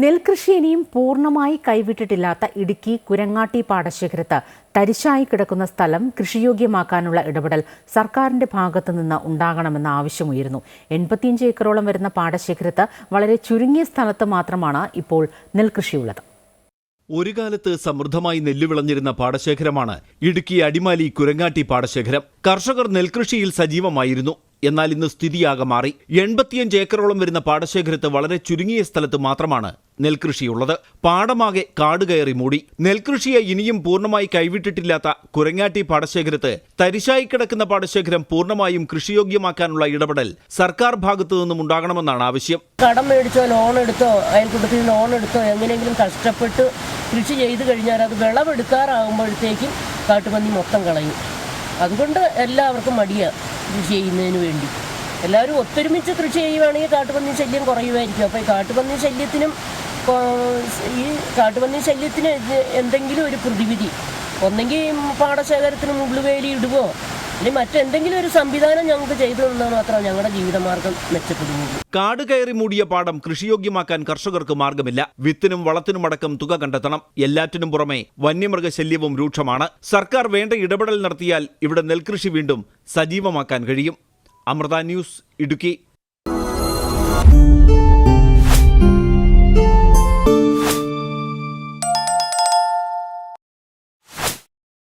നെൽകൃഷി ഇനിയും പൂർണമായി കൈവിട്ടിട്ടില്ലാത്ത ഇടുക്കി കുരങ്ങാട്ടി പാടശേഖരത്ത് തരിശായി കിടക്കുന്ന സ്ഥലം കൃഷിയോഗ്യമാക്കാനുള്ള ഇടപെടൽ സർക്കാരിന്റെ ഭാഗത്തു നിന്ന് ഉണ്ടാകണമെന്ന ആവശ്യമുയരുന്നു. എൺപത്തിയഞ്ച് ഏക്കറോളം വരുന്ന പാടശേഖരത്ത് വളരെ ചുരുങ്ങിയ സ്ഥലത്ത് മാത്രമാണ് ഇപ്പോൾ നെൽകൃഷിയുള്ളത്. ഒരു കാലത്ത് സമൃദ്ധമായി നെല്ല് വിളഞ്ഞിരുന്ന പാടശേഖരമാണ് ഇടുക്കി അടിമാലി കുരങ്ങാട്ടി പാടശേഖരം. കർഷകർ നെൽകൃഷിയിൽ സജീവമായിരുന്നു. എന്നാൽ ഇന്ന് സ്ഥിതിയാകെ മാറി. എൺപത്തിയഞ്ച് ഏക്കറോളം വരുന്ന പാടശേഖരത്ത് വളരെ ചുരുങ്ങിയ സ്ഥലത്ത് മാത്രമാണ് നെൽകൃഷിയുള്ളത്. പാടമാകെ കാടുകയറി മൂടി. നെൽകൃഷിയെ ഇനിയും പൂർണമായി കൈവിട്ടിട്ടില്ലാത്ത കുരങ്ങാട്ടി പാടശേഖരത്ത് തരിശായി കിടക്കുന്ന പാടശേഖരം പൂർണമായും കൃഷിയോഗ്യമാക്കാനുള്ള ഇടപെടൽ സർക്കാർ ഭാഗത്തു നിന്നും ഉണ്ടാകണമെന്നാണ് ആവശ്യം. കടം മേടിച്ചോ ലോൺ എടുത്തോ അയൽക്കൂട്ടത്തിൽ ലോൺ എടുത്തോ എങ്ങനെയെങ്കിലും കഷ്ടപ്പെട്ട് കൃഷി ചെയ്തു കഴിഞ്ഞാൽ അത് വിളവെടുക്കാറാകുമ്പോഴത്തേക്കും കാട്ടുപന്നി മൊത്തം കളയും. അതുകൊണ്ട് എല്ലാവർക്കും മടിയാണ് കൃഷി ചെയ്യുന്നതിന് വേണ്ടി. എല്ലാവരും ഒത്തൊരുമിച്ച് കൃഷി ചെയ്യുവാണെങ്കിൽ കാട്ടുപന്നി ശല്യം കുറയുമായിരിക്കും. അപ്പോൾ ഈ കാട്ടുപന്നി ശല്യത്തിനും ഈ കാട്ടുപന്നി ശല്യത്തിന് എന്തെങ്കിലും ഒരു പ്രതിവിധി ഒന്നെങ്കിൽ പാടശേഖരത്തിന് മുള്ളുവേലി ഇടുവോ അല്ലെങ്കിൽ മറ്റെന്തെങ്കിലും ഒരു സംവിധാനം ഞങ്ങൾക്ക് ചെയ്തു തന്നാൽ മാത്രമേ ഞങ്ങളുടെ ജീവിതമാർഗം മെച്ചപ്പെടുകയുള്ളൂ. കാട് കയറി മൂടിയ പാടം കൃഷിയോഗ്യമാക്കാൻ കർഷകർക്ക് മാർഗമില്ല. വിത്തിനും വളത്തിനുമടക്കം തുക കണ്ടെത്തണം. എല്ലാറ്റിനും പുറമെ വന്യമൃഗശല്യവും രൂക്ഷമാണ്. സർക്കാർ വേണ്ട ഇടപെടൽ നടത്തിയാൽ ഇവിടെ നെൽകൃഷി വീണ്ടും സജീവമാക്കാൻ കഴിയും. അമൃത ന്യൂസ് ഇടുക്കി.